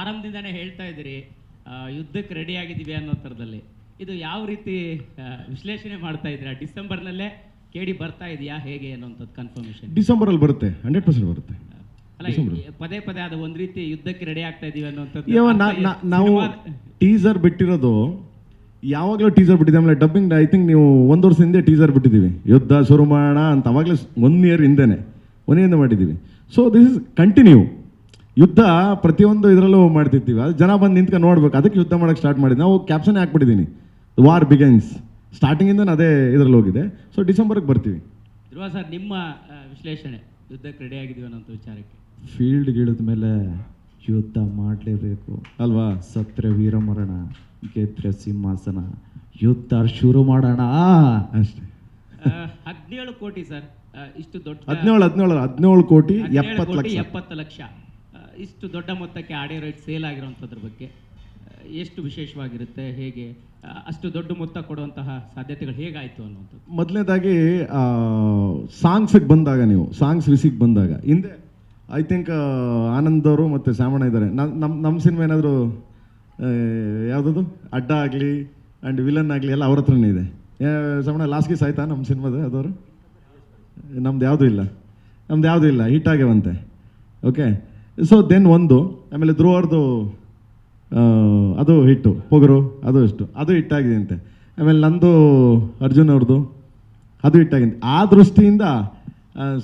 ಆರಂಭದಿಂದನೇ ಹೇಳ್ತಾ ಇದ್ದೀರಿ ಯುದ್ಧಕ್ಕೆ ರೆಡಿ ಆಗಿದ್ದೀವಿ ಅನ್ನೋ ಥರದಲ್ಲಿ. ಇದು ಯಾವ ರೀತಿ ವಿಶ್ಲೇಷಣೆ ಮಾಡ್ತಾ ಇದ್ದೀರಾ? ಡಿಸೆಂಬರ್ನಲ್ಲೇ ಕೇಳಿ ಬರ್ತಾ ಇದೆಯಾ? ಹೇಗೆ ಅನ್ನೋಂಥದ್ದು ಕನ್ಫರ್ಮೇಷನ್ ಡಿಸೆಂಬರಲ್ಲಿ ಬರುತ್ತೆ ಹಂಡ್ರೆಡ್ ಪರ್ಸೆಂಟ್ ಬರುತ್ತೆ. ಅಲ್ಲ ಪದೇ ಪದೇ ಅದು ಒಂದು ರೀತಿ ಯುದ್ಧಕ್ಕೆ ರೆಡಿ ಆಗ್ತಾ ಇದೀವಿ ಅನ್ನೋಂಥದ್ದು ನಾವು ಟೀಸರ್ ಬಿಟ್ಟಿರೋದು ಯಾವಾಗಲೂ ಟೀಸರ್ ಬಿಟ್ಟಿದ್ದೆ ಆಮೇಲೆ ಡಬ್ಬಿಂಗ್ ಐ ಥಿಂಕ್ ನೀವು ಒಂದು ವರ್ಷ ಹಿಂದೆ ಟೀಸರ್ ಬಿಟ್ಟಿದ್ದೀವಿ. ಯುದ್ಧ ಶುರು ಮಾಡೋಣ ಅಂತ ಅವಾಗಲೇ ಒನ್ ಇಯರ್ ಹಿಂದೆನೆ. ಒನ್ ಇಯರ್ ಮಾಡಿದ್ದೀವಿ. ಸೊ ದಿಸ್ ಇಸ್ ಕಂಟಿನ್ಯೂ ಯುದ್ಧ ಪ್ರತಿಯೊಂದು ಇದರಲ್ಲೂ ಮಾಡ್ತಿರ್ತೀವಿ. ಅದು ಜನ ಬಂದು ನಿಂತ್ಕೊಂಡು ನೋಡ್ಬೇಕು. ಅದಕ್ಕೆ ಯುದ್ಧ ಮಾಡೋಕ್ಕೆ ಸ್ಟಾರ್ಟ್ ಮಾಡಿದ್ದು ನಾವು ಕ್ಯಾಪ್ಷನ್ ಹಾಕ್ಬಿಟ್ಟಿದ್ದೀನಿ ವಾರ್ ಬಿಗೈನ್ಸ್ ಸ್ಟಾರ್ಟಿಂಗಿಂದ ಅದೇ ಇದರಲ್ಲಿ ಹೋಗಿದೆ. ಸೊ ಡಿಸೆಂಬರ್ಗೆ ಬರ್ತೀವಿ. ಧ್ರುವ ಸರ್ ನಿಮ್ಮ ವಿಶ್ಲೇಷಣೆ ಯುದ್ಧಕ್ಕೆ ರೆಡಿ ಆಗಿದೀವಿ ಅನ್ನೋಂಥ ವಿಚಾರಕ್ಕೆ. ಫೀಲ್ಡ್ ಇಳಿದ ಮೇಲೆ ಯುದ್ಧ ಮಾಡಲೇಬೇಕು. ಅಲ್ವಾ? ಸತ್ರೆ ವೀರಮರಣ ಗೆದ್ರೆ ಸಿಂಹಾಸನ ಯುದ್ಧ ಶುರು ಮಾಡೋಣ. ಅಷ್ಟೇ. ಹದಿನೇಳು ಕೋಟಿ ಸರ್. ಇಷ್ಟು ದೊಡ್ಡ ಹದಿನೇಳು ಹದಿನೇಳು ಹದಿನೇಳು ಕೋಟಿ ಎಪ್ಪತ್ತು ಲಕ್ಷ. ಎಪ್ಪತ್ತು ಲಕ್ಷ. ಇಷ್ಟು ದೊಡ್ಡ ಮೊತ್ತಕ್ಕೆ ಆಡಿಯೋ ರೈಟ್ ಸೇಲ್ ಆಗಿರೋಂಥದ್ರ ಬಗ್ಗೆ ಎಷ್ಟು ವಿಶೇಷವಾಗಿರುತ್ತೆ, ಹೇಗೆ ಅಷ್ಟು ದೊಡ್ಡ ಮೊತ್ತ ಕೊಡುವಂತಹ ಸಾಧ್ಯತೆಗಳು ಹೇಗಾಯಿತು ಅನ್ನೋದು ಮೊದಲನೇದಾಗಿ ಸಾಂಗ್ಸಿಗೆ ಬಂದಾಗ ನೀವು ಸಾಂಗ್ಸ್ ರಿಸಿಗೆ ಬಂದಾಗ, ಹಿಂದೆ ಐ ಥಿಂಕ್ ಆನಂದ್ ಅವರು ಮತ್ತು ಶ್ಯಾಮಣ್ಣ ಇದ್ದಾರೆ. ನಮ್ಮ ನಮ್ಮ ಸಿನಿಮಾ ಏನಾದರೂ ಯಾವುದದು? ಅಡ್ಡ ಆಗಲಿ ಆ್ಯಂಡ್ ವಿಲನ್ ಆಗಲಿ ಎಲ್ಲ ಅವ್ರ ಹತ್ರನೇ ಇದೆ. ಶ್ಯಾಮಣ ಲಾಸ್ಟ್ ಗೀಸ್ ಆಯ್ತಾ ನಮ್ಮ ಸಿನಿಮಾದ, ಅದವರು? ನಮ್ದು ಯಾವುದೂ ಇಲ್ಲ. ನಮ್ದು ಯಾವುದೂ ಇಲ್ಲ ಹಿಟ್ ಆಗ್ಯಾವಂತೆ. ಓಕೆ ಸೊ ದೆನ್ ಒಂದು, ಆಮೇಲೆ ಧ್ರುವರ್ದು ಅದು ಹಿಟ್ಟು, ಪೊಗರು, ಅದು ಇಷ್ಟು, ಅದು ಹಿಟ್ಟಾಗಿದೆ ಅಂತೆ ಆಮೇಲೆ ನಂದು ಅರ್ಜುನ್ ಅವ್ರದ್ದು ಅದು ಹಿಟ್ಟಾಗಿದೆ ಆ ದೃಷ್ಟಿಯಿಂದ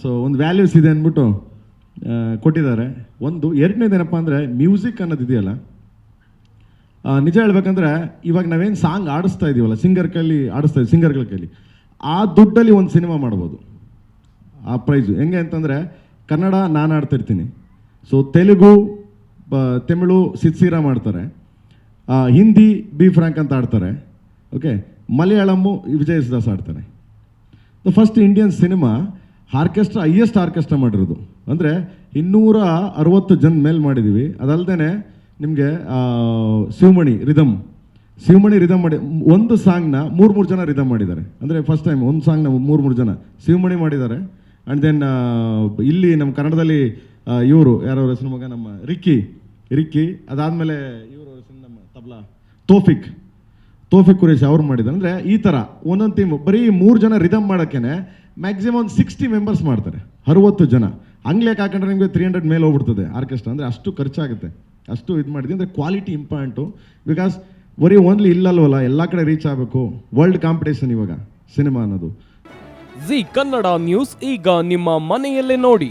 ಸೊ ಒಂದು ವ್ಯಾಲ್ಯೂಸ್ ಇದೆ ಅಂದ್ಬಿಟ್ಟು ಕೊಟ್ಟಿದ್ದಾರೆ. ಒಂದು ಎರಡನೇದೇನಪ್ಪ ಅಂದರೆ ಮ್ಯೂಸಿಕ್ ಅನ್ನೋದು ಇದೆಯಲ್ಲ ನಿಜ ಹೇಳ್ಬೇಕಂದ್ರೆ, ಇವಾಗ ನಾವೇನು ಸಾಂಗ್ ಆಡಿಸ್ತಾ ಇದೀವಲ್ಲ ಸಿಂಗರ್ ಕೈಲಿ ಆಡಿಸ್ತಾ ಇದ್ದೀವಿ ಸಿಂಗರ್ಗಳ ಕೈಲಿ ಆ ದುಡ್ಡಲ್ಲಿ ಒಂದು ಸಿನಿಮಾ ಮಾಡ್ಬೋದು. ಆ ಪ್ರೈಸು ಹೆಂಗೆ ಅಂತಂದರೆ, ಕನ್ನಡ ನಾನು ಆಡ್ತಿರ್ತೀನಿ ಸೊ ತೆಲುಗು ತಮಿಳು ಸಿತ್ಸೀರಾ ಮಾಡ್ತಾರೆ. ಹಿಂದಿ ಬಿ ಫ್ರ್ಯಾಂಕ್ ಅಂತ ಆಡ್ತಾರೆ. ಓಕೆ ಮಲಯಾಳಮ್ಮು ವಿಜಯ್ ದಾಸ್ ಆಡ್ತಾರೆ. The first Indian cinema orchestra highest orchestra ಮಾಡಿರೋದು. ಅಂದರೆ ಇನ್ನೂರ ಅರವತ್ತು ಜನ ಮೇಲೆ ಮಾಡಿದ್ದೀವಿ ಅದಲ್ಲದೆ ನಿಮಗೆ ಶಿವಮಣಿ ರಿದಮ್ ಶಿವಮಣಿ ರಿದಮ್ ಮಾಡಿ, ಒಂದು ಸಾಂಗ್ನ ಮೂರು ಮೂರು ಜನ ರಿದಮ್ ಮಾಡಿದ್ದಾರೆ. ಅಂದರೆ ಫಸ್ಟ್ ಟೈಮ್ ಒಂದು ಸಾಂಗ್ನ ಮೂರು ಮೂರು ಜನ ಶಿವಮಣಿ ಮಾಡಿದ್ದಾರೆ. ಆ್ಯಂಡ್ ದೆನ್ ಇಲ್ಲಿ ನಮ್ಮ ಕನ್ನಡದಲ್ಲಿ ಇವರು ಯಾರೋ ಹೆಸರು ಮಗ? ನಮ್ಮ ರಿಕ್ಕಿ. ರಿಕ್ಕಿ, ಅದಾದಮೇಲೆ ಇವರು ಹೆಸರು ನಮ್ಮ ತಬ್ಲಾ. ತೋಫಿಕ್. ತೋಫಿಕ್ ಕುರೇಶ್ ಅವ್ರು ಮಾಡಿದ್ದಾರೆ. ಈ ಥರ ಒಂದೊಂದು ಟೀಮ್ ಬರೀ ಮೂರು ಜನ ರಿದಮ್ ಮಾಡೋಕ್ಕೇನೆ ಮ್ಯಾಕ್ಸಿಮಮ್ ಸಿಕ್ಸ್ಟಿ ಮೆಂಬರ್ಸ್ ಮಾಡ್ತಾರೆ. ಅರುವತ್ತು ಜನ. ಹಂಗ್ಲೇಕ್ ಹಾಕೊಂಡ್ರೆ ನಿಮಗೆ ತ್ರೀ ಹಂಡ್ರೆಡ್ ಮೇಲೆ ಹೋಗ್ಬಿಡ್ತದೆ ಆರ್ಕೆಸ್ಟ್ರಾ ಅಂದರೆ ಅಷ್ಟು ಖರ್ಚಾಗುತ್ತೆ. ಅಷ್ಟು ಇದು ಮಾಡಿದ್ವಿ ಅಂದರೆ ಕ್ವಾಲಿಟಿ ಇಂಪಾರ್ಟೆಂಟು ಬಿಕಾಸ್ ಬರೀ ಓನ್ಲಿ ಇಲ್ಲಲ್ವಲ್ಲ, ಎಲ್ಲ ಕಡೆ ರೀಚ್ ಆಗಬೇಕು. ವರ್ಲ್ಡ್ ಕಾಂಪಿಟೇಷನ್ ಇವಾಗ ಸಿನಿಮಾ ಅನ್ನೋದು. ಜಿ ಕನ್ನಡ ನ್ಯೂಸ್ ಈಗ ನಿಮ್ಮ ಮನೆಯಲ್ಲೇ ನೋಡಿ.